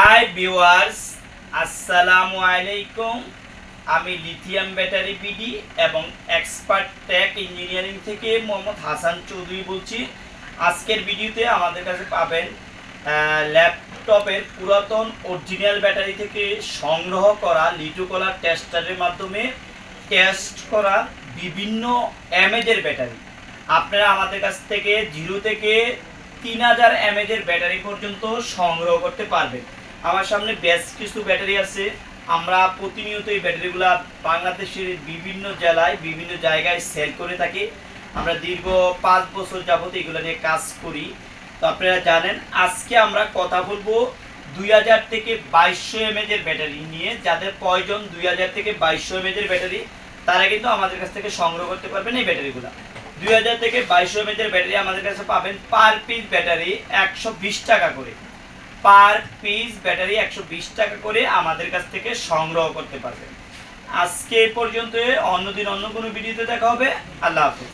Hi viewers আসসালামু আলাইকুম আমি লিথিয়াম ব্যাটারি পিডি এবং এক্সপার্ট টেক ইঞ্জিনিয়ারিং থেকে মোহাম্মদ হাসান চৌধুরী বলছি। আজকের ভিডিওতে আমাদের কাছে পাবেন ল্যাপটপের পুরাতন অরিজিনাল ব্যাটারি থেকে সংগ্রহ করা লিটুকলার টেস্টারের মাধ্যমে টেস্ট করা বিভিন্ন এমএজের ব্যাটারি আপনারা আমাদের কাছ থেকে জিরো থেকে তিন হাজার এমএজের ব্যাটারি পর্যন্ত সংগ্রহ করতে পারবেন। আমার সামনে বেশ কিছু ব্যাটারি আছে। আমরা প্রতিনিয়ত এই ব্যাটারিগুলা বাংলাদেশের বিভিন্ন জেলায়, বিভিন্ন জায়গায় সেল করে থাকি। আমরা দীর্ঘ পাঁচ বছর যাবত এগুলো নিয়ে কাজ করি। তো আপনারা জানেন, আজকে আমরা কথা বলব দুই হাজার থেকে বাইশশো এমএজের ব্যাটারি নিয়ে। যাদের প্রয়োজন দুই হাজার থেকে বাইশশো এমএজের ব্যাটারি, তারা কিন্তু আমাদের কাছ থেকে সংগ্রহ করতে পারবেন এই ব্যাটারিগুলো। দুই হাজার থেকে বাইশশো এমএজের ব্যাটারি আমাদের কাছে পাবেন পার পিস ব্যাটারি একশো বিশ টাকা করে। পার পিস ব্যাটারি একশো বিশ টাকা করে আমাদের কাছ থেকে সংগ্রহ করতে পারবেন। আজকে পর্যন্ত অন্যদিন অন্য কোনো ভিডিওতে দেখা হবে। আল্লাহ হাফিজ।